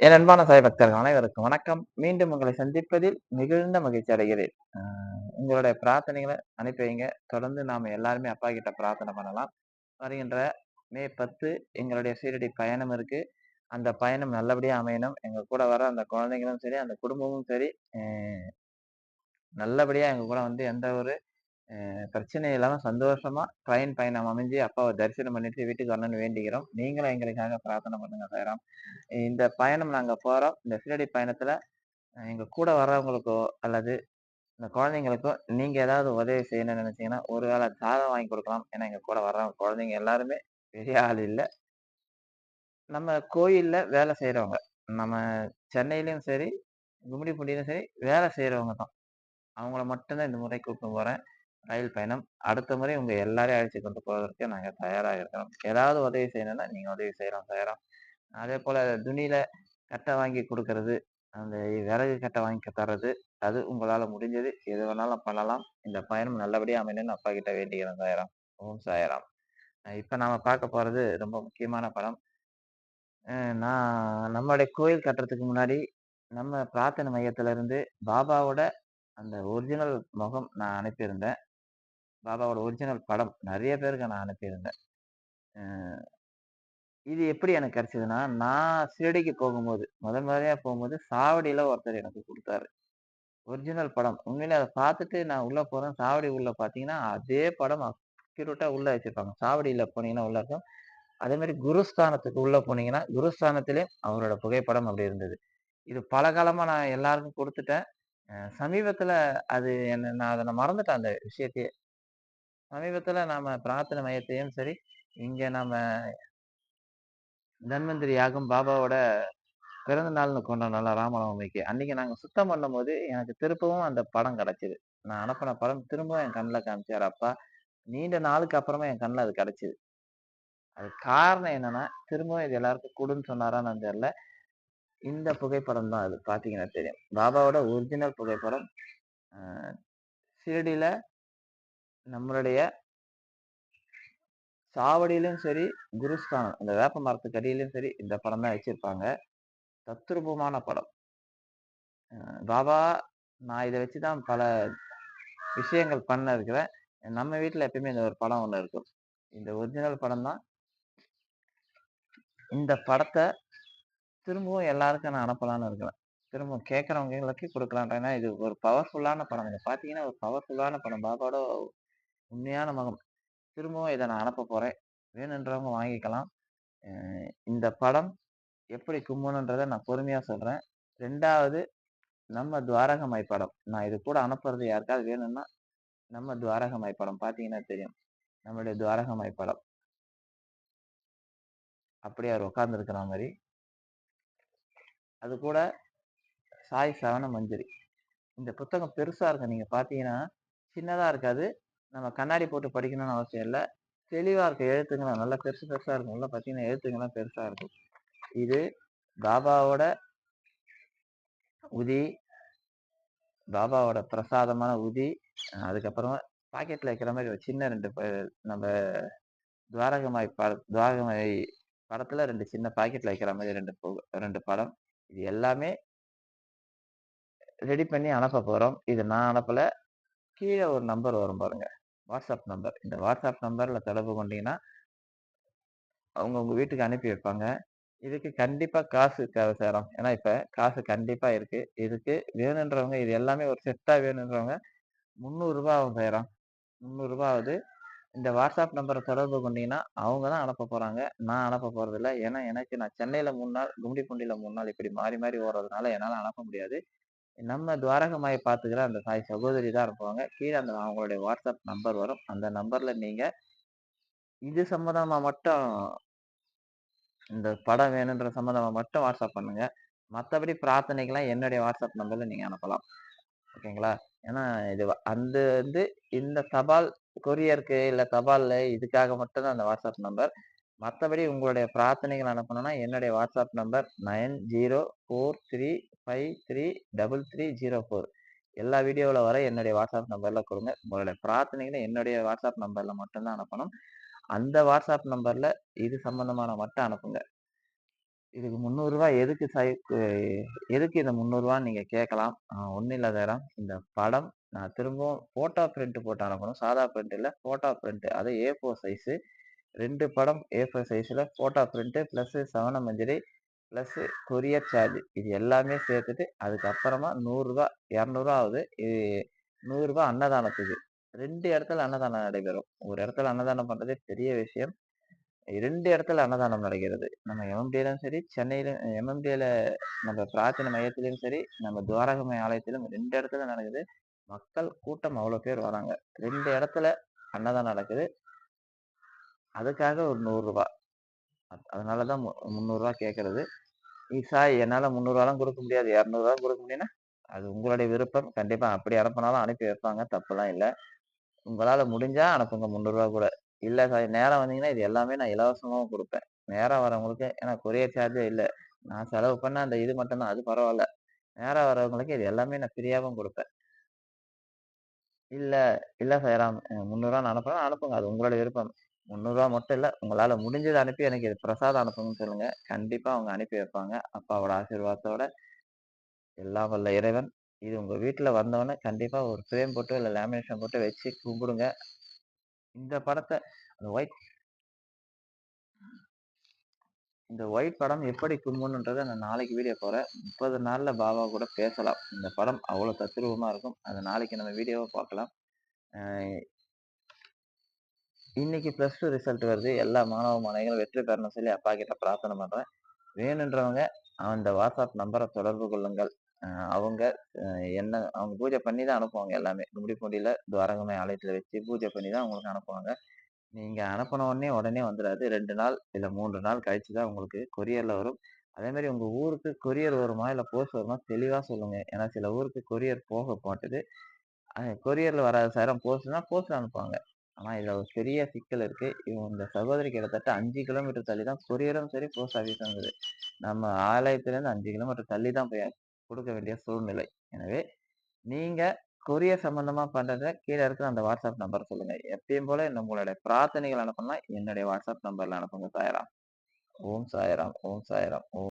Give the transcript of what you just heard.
என் அன்பான சாய் பக்தர்கள் அனைவருக்கும் வணக்கம். மீண்டும் உங்களை சந்திப்பதில் மிகுந்த மகிழ்ச்சி அடைகிறேன். உங்களுடைய பிரார்த்தனைகளை அனுப்பி வைங்க. தொடர்ந்து நாம் எல்லாருமே அப்பா கிட்ட பிரார்த்தனை பண்ணலாம். வருகின்ற மே பத்து எங்களுடைய சீரடி பயணம் இருக்கு. அந்த பயணம் நல்லபடியாக அமையணும். எங்க கூட வர அந்த குழந்தைங்களும் சரி அந்த குடும்பமும் சரி நல்லபடியாக எங்கள் எங்க கூட வந்து எந்த ஒரு பிரச்சனை இல்லாம சந்தோஷமா ட்ரெயின் பயணம் அமைஞ்சு அப்பாவை தரிசனம் பண்ணிட்டு வீட்டுக்கு வரணும்னு வேண்டிக்கிறோம். நீங்களும் எங்களுக்காக பிரார்த்தனை பண்ணுங்க சாய்ராம். இந்த பயணம் நாங்க போறோம். இந்த சீரடி பயணத்துல எங்கள் எங்க கூட வர்றவங்களுக்கோ அல்லது இந்த குழந்தைங்களுக்கோ நீங்க ஏதாவது உதவி செய்யணும்னு நினைச்சீங்கன்னா ஒருவேளை ஜாதகம் வாங்கி கொடுக்கலாம். ஏன்னா எங்க கூட வர்றவங்க குழந்தைங்க எல்லாருமே பெரிய ஆள் இல்லை. நம்ம கோயில்ல வேலை செய்யறவங்க நம்ம சென்னையிலயும் சரி கும்மிடிப்பூண்டியிலும் சரி வேலை செய்யறவங்க தான். அவங்கள மட்டும்தான் இந்த முறை கூப்பிட்டு போறேன். ரயில் பயணம். அடுத்த முறை உங்க எல்லாரையும் அழைச்சு கொண்டு போவதற்கு நாங்க தயாராக இருக்கிறோம். ஏதாவது உதவி செய்யணும்னா நீங்க உதவி செய்யலாம் செய்யறோம் அதே போல துணியில கட்டை வாங்கி கொடுக்கறது அந்த விறகு கட்டை வாங்கி தர்றது அது உங்களால முடிஞ்சது. எது வேணாலும் பண்ணலாம். இந்த பயணம் நல்லபடியா அமையணும்னு அப்பா கிட்ட வேண்டிக்கிறேன் சாயராம் ஓம் சாயராம். அஹ் இப்ப நாம பார்க்க போறது ரொம்ப முக்கியமான படம். நான் நம்மளுடைய கோயில் கட்டுறதுக்கு முன்னாடி நம்ம பிரார்த்தனை மையத்துல இருந்து பாபாவோட அந்த ஒரிஜினல் முகம் நான் அனுப்பியிருந்தேன். பாபாவோட ஒரிஜினல் படம் நிறைய பேருக்கு நான் அனுப்பியிருந்தேன். இது எப்படி எனக்கு கிடைச்சதுன்னா நான் ஷிரடிக்கு போகும்போது முதல் முறையாக போகும்போது சாவடியில் ஒருத்தர் எனக்கு கொடுத்தாரு. ஒரிஜினல் படம். உண்மையிலே அதை பார்த்துட்டு நான் உள்ளே போகிறேன் சாவடி உள்ளே பார்த்தீங்கன்னா அதே படம் அக்யூரேட்டாக உள்ளே வச்சுருப்பாங்க. சாவடியில் போனீங்கன்னா உள்ள இருக்கும். அதேமாரி குருஸ்தானத்துக்கு உள்ளே போனீங்கன்னா குருஸ்தானத்திலேயும் அவரோட புகைப்படம் அப்படி இருந்தது. இது பல காலமாக நான் எல்லாருக்கும் கொடுத்துட்டேன். சமீபத்தில் அது என்ன நான் அதை நான் மறந்துட்டேன் அந்த விஷயத்தையே. சமீபத்துல நாம பிரார்த்தனை மையத்தையும் சரி இங்க நம்ம தன்வந்திரி யாகம் பாபாவோட பிறந்த நாள்னு கொண்டாடல ராமநவமிக்கு அன்னைக்கு நாங்க சுத்தம் பண்ணும்போது எனக்கு திருப்பவும் அந்த படம் கிடைச்சிது. நான் அனுப்பின படம் திரும்பவும் என் கண்ணில் காமிச்சார் அப்பா நீண்ட நாளுக்கு அப்புறமா என் கண்ணில் அது கிடைச்சிது. அது காரணம் என்னன்னா திரும்பவும் இது எல்லாருக்கும் கொடுன்னு சொன்னாரான்னு தெரியல. இந்த புகைப்படம் தான் அது பாத்தீங்கன்னா தெரியும். பாபாவோட ஒரிஜினல் புகைப்படம் ஆஹ் நம்மளுடைய சாவடியிலும் சரி குருஸ்தானம் இந்த வேப்ப மரத்துக்கு அடியிலும் சரி இந்த படம் தான் வச்சிருப்பாங்க. தத்ரூபமான படம். பாபா நான் இதை வச்சுதான் பல விஷயங்கள் பண்ண இருக்கிறேன் நம்ம வீட்டில் எப்பயுமே இந்த ஒரு படம் ஒன்று இருக்கும். இந்த ஒரிஜினல் படம் தான். இந்த படத்தை திரும்பவும் எல்லாருக்கும் நான் அனுப்பலான்னு இருக்கிறேன். திரும்ப கேட்குறவங்களுக்கு கொடுக்கலாம் ஏன்னா இது ஒரு பவர்ஃபுல்லான படம். இதை பார்த்தீங்கன்னா ஒரு பவர்ஃபுல்லான படம். பாபாவோட உண்மையான மகம் திரும்பவும் இதை நான் அனுப்ப போறேன். வேணுன்றவங்க வாங்கிக்கலாம். இந்த படம் எப்படி கும்பணுன்றதை நான் பொறுமையா சொல்றேன். ரெண்டாவது நம்ம துவாரகமாய் படம். நான் இது கூட அனுப்புறது யாருக்காவது வேணும்னா நம்ம துவாரகமாய் படம் பார்த்தீங்கன்னா தெரியும். நம்மளுடைய துவாரகமாய் படம். அப்படியே அவர் உட்கார்ந்துருக்கிற மாதிரி. அது கூட சாய் சவண மஞ்சரி. இந்த புத்தகம் பெருசா இருக்கும் நீங்க பாத்தீங்கன்னா சின்னதா இருக்காது. நம்ம கண்ணாடி போட்டு படிக்கணும்னு அவசியம் இல்லை. தெளிவாக இருக்கு எழுத்துங்களாம் நல்லா பெருசு பெருசாக இருக்கும் நல்லா பார்த்தீங்கன்னா எழுத்துங்களாம் பெருசாக இருக்கும் இது பாபாவோட உதி பாபாவோட பிரசாதமான உதி அதுக்கப்புறமா பாக்கெட்டில் வைக்கிற மாதிரி ஒரு சின்ன ரெண்டு நம்ம துவாரகமாய் பட துவாரகமாய் படத்தில் ரெண்டு சின்ன பாக்கெட்டில் வைக்கிற மாதிரி ரெண்டு ரெண்டு படம். இது எல்லாமே ரெடி பண்ணி அனுப்ப போகிறோம் இது நான் அனுப்பல. கீழே ஒரு நம்பர் வரும் பாருங்கள் வாட்ஸ்அப் நம்பர் இந்த வாட்ஸ்அப் நம்பரில் தொடர்பு கொண்டீங்கன்னா அவங்க உங்கள் வீட்டுக்கு அனுப்பி வைப்பாங்க. இதுக்கு கண்டிப்பாக காசு தேவை சேரும் ஏன்னா இப்போ காசு கண்டிப்பாக இருக்குது இதுக்கு வேணுன்றவங்க இது எல்லாமே ஒரு செட்டாக வேணுன்றவங்க முந்நூறு ஆகும் சேரும் முந்நூறுரூபாவது ஆகுது. இந்த வாட்ஸ்அப் நம்பரை தொடர்பு கொண்டீங்கன்னா அவங்க தான் அனுப்ப போகிறாங்க நான் அனுப்ப போகிறதில்ல ஏன்னா எனக்கு நான் சென்னையில் மூணு நாள் கும்டிப்பூண்டியில மூணு நாள் இப்படி மாறி மாறி ஓடுறதுனால என்னால் அனுப்ப முடியாது. நம்ம துவாரகமாய் பார்த்துக்கிற அந்த தாய் சகோதரி தான் அனுப்புவாங்க கீழே அந்த அவங்களுடைய வாட்ஸ்அப் நம்பர் வரும். அந்த நம்பர்ல நீங்க இது சம்மந்தமா மட்டும் இந்த படம் வேணுன்ற சம்மந்தமா மட்டும் வாட்ஸ்அப் பண்ணுங்க. மற்றபடி பிரார்த்தனைக்கெல்லாம் என்னுடைய வாட்ஸ்அப் நம்பர்ல நீங்க அனுப்பலாம். ஓகேங்களா? ஏன்னா இது அந்த வந்து இந்த தபால் கொரியருக்கு இல்லை தபால்ல இதுக்காக மட்டும்தான் அந்த வாட்ஸ்அப் நம்பர். மற்றபடி உங்களுடைய பிரார்த்தனைகள் அனுப்பணும்னா என்னுடைய WhatsApp number nine zero four three five three double three zero four எல்லா வீடியோவில் வர என்னுடைய வாட்ஸ்அப் நம்பரில் கொடுங்க உங்களுடைய பிரார்த்தனைகளை என்னுடைய வாட்ஸ்அப் நம்பரில் மட்டும்தான் அனுப்பணும் அந்த வாட்ஸ்அப் நம்பரில் இது சம்மந்தமான மட்டும் அனுப்புங்க இதுக்கு முந்நூறுரூவா எதுக்கு சை எதுக்கு இந்த முந்நூறுரூவான்னு நீங்கள் கேட்கலாம். ஒன்றும் இல்லாத இல்ல இந்த படம் நான் திரும்பவும் ஃபோட்டோ பிரிண்ட் போட்டு அனுப்பணும். சாதா பிரிண்ட் இல்லை ஃபோட்டோ பிரிண்ட். அது ஏ4 சைஸு ரெண்டு படம் ஏ4 சைஸில் ஃபோட்டோ பிரிண்ட்டு ப்ளஸ்ஸு சவன மஞ்சரி ப்ளஸ்ஸு கொரியர் சார்ஜ் இது எல்லாமே சேர்த்துட்டு அதுக்கப்புறமா நூறுரூவா இரநூறுவா ஆகுது. இது நூறுரூவா அன்னதானத்துக்கு. ரெண்டு இடத்துல அன்னதானம் நடைபெறும். ஒரு இடத்துல அன்னதானம் பண்ணுறதே பெரிய விஷயம். ரெண்டு இடத்துல அன்னதானம் நடக்கிறது. நம்ம எம்எம்டியிலும் சரி, சென்னையிலும் எம்எம்டியில் நம்ம பிரார்த்தனை மையத்திலயும் சரி, நம்ம துவாரகமை ஆலயத்திலும் ரெண்டு இடத்துல நடக்குது. மக்கள் கூட்டம் அவ்வளோ பேர் வராங்க. ரெண்டு இடத்துல அன்னதானம் நடக்குது. அதுக்காக ஒரு நூறுரூவா அதனால தான் மு கேட்குறது 300 கேட்கறது. இ சாய் என்னால ரூ. 300லாம் குடுக்க முடியாது. இரநூறுவா கொடுக்க முடியும்னா, அது உங்களுடைய விருப்பம். கண்டிப்பாக அப்படி அனுப்பினாலும் அனுப்பி வைப்பாங்க. தப்புலாம் இல்லை உங்களால் முடிஞ்சால் அனுப்புங்க முந்நூறுரூவா கூட. இல்லை சார் நேரம் வந்தீங்கன்னா, இது எல்லாமே நான் இலவசமாகவும் கொடுப்பேன் நேரம் வரவங்களுக்கு ஏன்னா கொரியர் சார்ஜே இல்லை நான் செலவு பண்ண அந்த இது மட்டும்தான் அது பரவாயில்ல நேரம் வரவங்களுக்கு இது எல்லாமே நான் ஃப்ரீயாகவும் கொடுப்பேன் இல்லை இல்லை சாய்ராம். அ ரூ. 300 அனுப்புனா அனுப்புங்க. அது உங்களுடைய விருப்பம். முந்நூறுரூவா மட்டும் இல்லை உங்களால் முடிஞ்சதை அனுப்பி எனக்கு இது பிரசாதம் அனுப்புங்கன்னு சொல்லுங்கள் கண்டிப்பாக அவங்க அனுப்பி வைப்பாங்க. அப்பாவோட ஆசீர்வாதத்தோட. எல்லாம் வல்ல இறைவன் இது உங்கள் வீட்டில் வந்தோனே கண்டிப்பாக ஒரு ஃப்ரேம் போட்டு இல்லை லேமினேஷன் போட்டு வச்சு கும்பிடுங்க. இந்த படத்தை அந்த ஒயிட் இந்த ஒயிட் படம் எப்படி கும்பணுன்றதை நான் நாளைக்கு வீடியோ போகிறேன் முப்பது நாளில் பாபா கூட பேசலாம். இந்த படம் அவ்வளோ தத்ரூபமாக இருக்கும். அதை நாளைக்கு நம்ம வீடியோவை பார்க்கலாம். இன்னைக்கு ப்ளஸ் டூ ரிசல்ட் வருது. எல்லா மாணவ, மாணவிகளும் வெற்றி பெறணும் சொல்லி அப்பா கிட்ட பிரார்த்தனை பண்ணுறேன் வேணுன்றவங்க அந்த வாட்ஸ்அப் நம்பரை தொடர்பு கொள்ளுங்கள். அவங்க என்ன அவங்க பூஜை பண்ணி தான் அனுப்புவாங்க எல்லாமே. கும்மிடிப்பூண்டியில துவாரகமே ஆலயத்தில் வச்சு பூஜை பண்ணி தான் உங்களுக்கு அனுப்புவாங்க. நீங்கள் அனுப்புன உடனே உடனே வந்துடாது ரெண்டு நாள் இல்லை மூன்று நாள் கழிச்சு தான் உங்களுக்கு கொரியரில் வரும். அதேமாதிரி உங்கள் ஊருக்கு கொரியர் வருமா? இல்லை போஸ்ட் வருமா? தெளிவாக சொல்லுங்கள் ஏன்னா சில ஊருக்கு கொரியர் போக மாட்டுது. கொரியரில் வராத வராது சார். போஸ்ட்னா போஸ்ட்ல அனுப்புவாங்க. ஆனா இதுல ஒரு பெரிய சிக்கல் இருக்கு. இந்த சகோதரி கிட்டத்தட்ட அஞ்சு கிலோமீட்டர் தள்ளி தான் கொரியரும் சரி, போஸ்ட் ஆஃபீஸும் இருக்குது. நம்ம ஆலயத்துலேருந்து அஞ்சு கிலோமீட்டர் தள்ளி தான் போய் கொடுக்க வேண்டிய சூழ்நிலை. எனவே நீங்க கொரியர் சம்பந்தமா பண்றத கீழே இருக்கிற அந்த வாட்ஸ்அப் நம்பர் சொல்லுங்க. எப்பயும் போல உங்களுடைய பிரார்த்தனைகள் அனுப்பணும்னா என்னுடைய வாட்ஸ்அப் நம்பர்ல அனுப்புங்க சாய்ராம். ஓம் சாய்ராம். ஓம் சாயராம் ஓம்